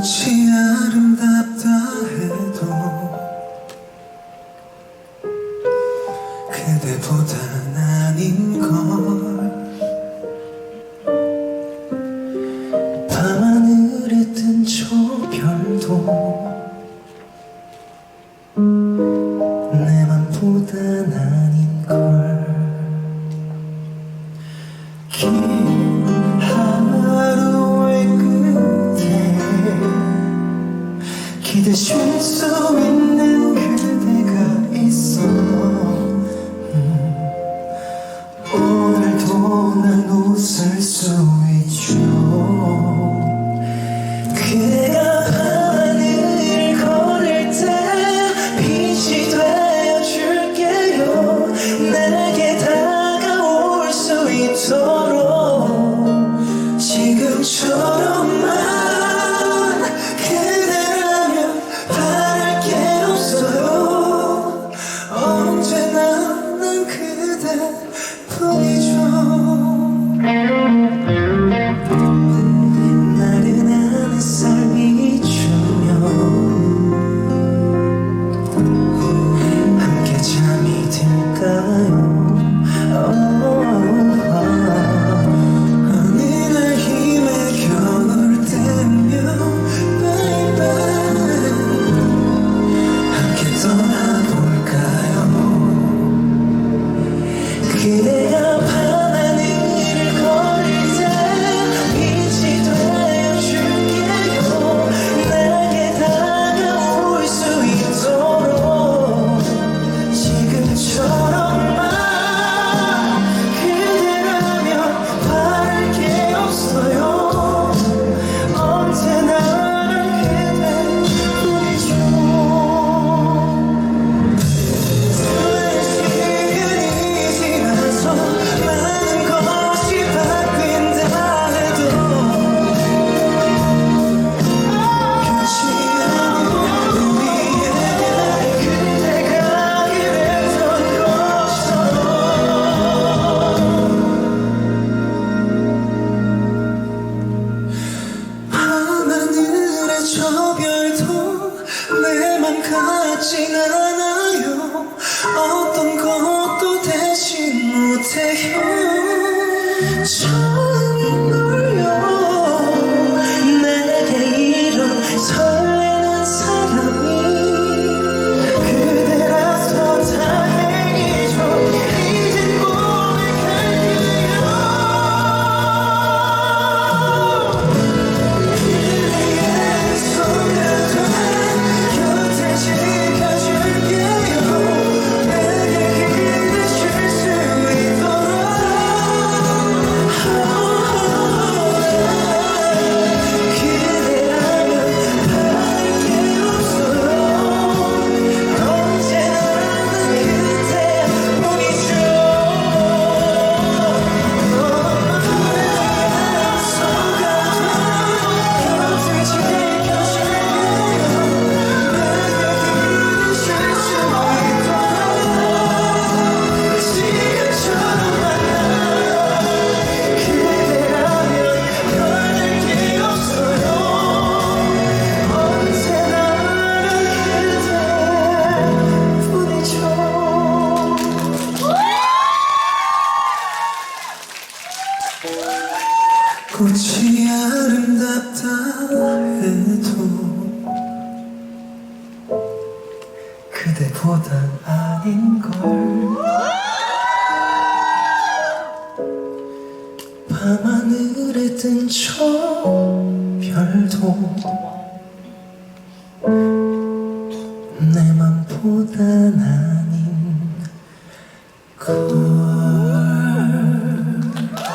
꽃이 아름답다 해도 그대보다 난 웃을 수 있죠. 答应 나랑 같진 않아요. 어떤 것도 되지 못해요. 부담 아닌걸. 밤하늘에 뜬 저 별도 내 맘보다 나 아-